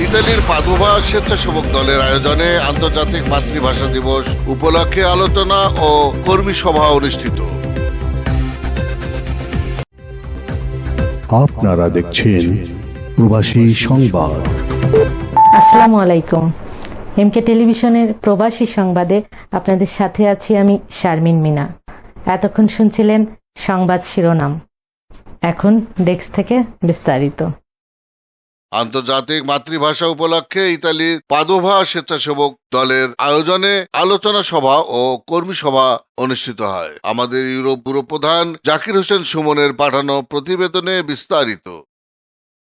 ইতালির পাদোভা স্বেচ্ছাসেবক দলের আয়োজনে আন্তর্জাতিক মাতৃভাষা দিবস উপলক্ষে আলোচনা ও কর্মী সভা অনুষ্ঠিত। আপনারা দেখছেন প্রবাসী সংবাদ। আসসালামু আলাইকুম। এমকে টেলিভিশনের প্রবাসী সংবাদে আপনাদের সাথে আছি আমি শারমিন মিনা। এতক্ষণ শুনছিলেন সংবাদ শিরোনাম। এখন ডেস্ক থেকে বিস্তারিত। আন্তর্জাতিক মাতৃভাষা উপলক্ষে ইতালির পাদোভা স্বেচ্ছাসেবক দলের আয়োজনে আলোচনা সভা ও কর্মী সভা অনুষ্ঠিত হয়। আমাদের ইউরোপ ব্যুরো প্রধান জাকির হোসেন সুমনের পাঠানো প্রতিবেদনে বিস্তারিত।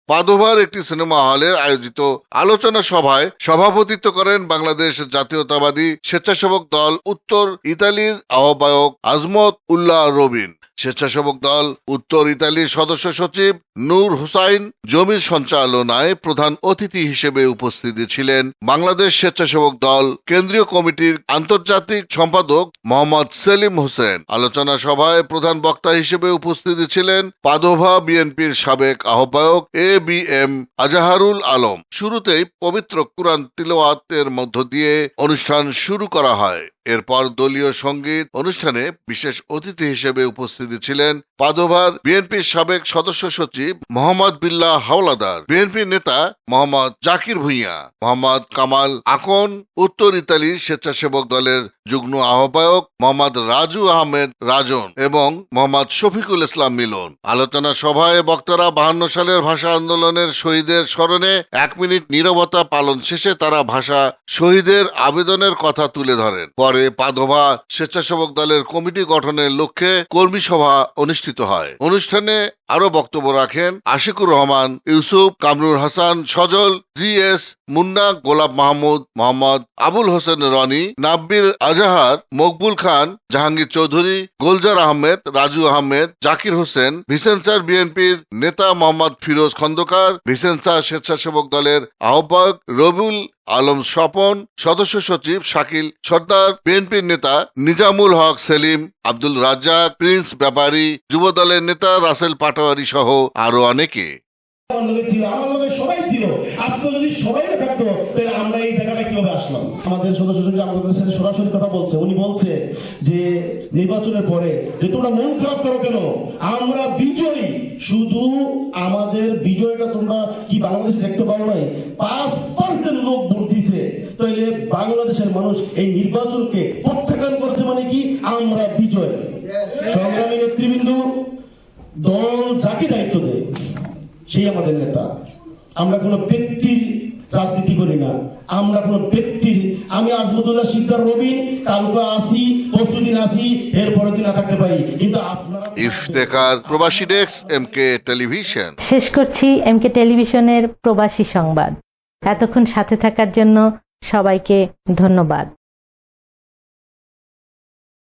পাদোভার একটি সিনেমা হলে আয়োজিত আলোচনা সভায় সভাপতিত্ব করেন বাংলাদেশ জাতীয়তাবাদী স্বেচ্ছাসেবক দল উত্তর ইতালির আহ্বায়ক আজমত উল্লাহ রবিন। স্বেচ্ছাসেবক দল, উত্তর ইতালির সদস্য সচিব নূর হুসাইন জমির সঞ্চালনায় প্রধান অতিথি হিসেবে উপস্থিত ছিলেন বাংলাদেশ স্বেচ্ছাসেবক দল কেন্দ্রীয় কমিটির আন্তর্জাতিক সম্পাদক মোহাম্মদ সেলিম হোসেন। আলোচনা সভায় প্রধান বক্তা হিসেবে উপস্থিত ছিলেন পাদোভা বিএনপির সাবেক আহ্বায়ক A B M Azharul Alam. শুরুতেই পবিত্র কুরআন তিলওয়াতের মধ্য দিয়ে অনুষ্ঠান শুরু করা হয়। এরপর দলীয় সংগীত অনুষ্ঠানে বিশেষ অতিথি হিসেবে উপস্থিত ছিলেন পাদোভার বিএনপির সাবেক সদস্য সচিব মোহাম্মদ বিল্লাহ হাওলাদার, বিএনপি নেতা মোহাম্মদ জাকির ভুইয়া, মোহাম্মদ কামাল আকন, উত্তর ইতালির স্বেচ্ছাসেবক দলের যুগ্ম আহ্বায়ক মোহাম্মদ রাজু আহমেদ রাজন এবং মোহাম্মদ শফিকুল ইসলাম মিলন। আলোচনা সভায় বক্তারা বাহান্ন সালের ভাষা আন্দোলনের শহীদের স্মরণে এক মিনিট নীরবতা পালন শেষে তারা ভাষা শহীদের আবেদনের কথা তুলে ধরেন। পরে পাদোভা স্বেচ্ছাসেবক দলের কমিটি গঠনের লক্ষ্যে কর্মী সভা অনুষ্ঠিত হয়। অনুষ্ঠানে আরও বক্তব্য রাখেন আশিকুর রহমান, ইউসুফ, কামরুল হাসান, সজল, জি এস, মুন্না, গোলাপ মাহমুদ, মোহাম্মদ আবুল হোসেন রনি, নাব্বির আজাহার, মকবুল খান, জাহাঙ্গীর চৌধুরী, গোলজার আহমেদ, রাজু আহমেদ, জাকির হোসেন, ভিসেন্সার বিএনপির নেতা মোহাম্মদ ফিরোজ খন্দকার, ভিসেন্সার স্বেচ্ছাসেবক দলের আহ্বায়ক রবিউল আলম স্বপন, সদস্য সচিব শাকিল, সর্দার বিএনপির নেতা নিজামুল হক সেলিম, আব্দুল রাজ্জাক, প্রিন্স ব্যাপারী, যুবদলের নেতা রাসেল পাটোয়ারি সহ আরও অনেকে। আমার লগে ছিল আমার লগে সবাই ছিল। আজকে যদি সবাই না থাকতো তাহলে আমরা এই জায়গাটা কীভাবে আসলাম? আমাদের সদস্য আমাদের সাথে সরাসরি কথা বলছে। উনি বলছে যে নির্বাচনের পরে যে তোমরা মন খারাপ করো কেন? আমরা বিজয়ী। শুধু আমাদের বিজয়টা তোমরা কি বাংলাদেশে দেখতে পারো নাই? পাঁচ পার্সেন্ট লোক ভোট দিছে। তাইলে বাংলাদেশের মানুষ এই নির্বাচনকে প্রত্যাখ্যান করছে মানে কি? আমরা বিজয়। সংগ্রামী নেতৃবৃন্দ দল যাকে দায়িত্ব দেয় সেই আমাদের নেতা। আমরা কোনো ব্যক্তির রাজনীতি করি না। আমরা কোনো ব্যক্তির আমি আজমতুল্লাহ শিকদার রবিন কালকে আসি পরশু দিন আসি এর পরের দিন না থাকতে পারি। কিন্তু আপনারা ইফতেকার প্রবাসী ডেস্ক এম কে টেলিভিশন। শেষ করছি এমকে টেলিভিশনের প্রবাসী সংবাদ। এতক্ষণ সাথে থাকার জন্য সবাইকে ধন্যবাদ।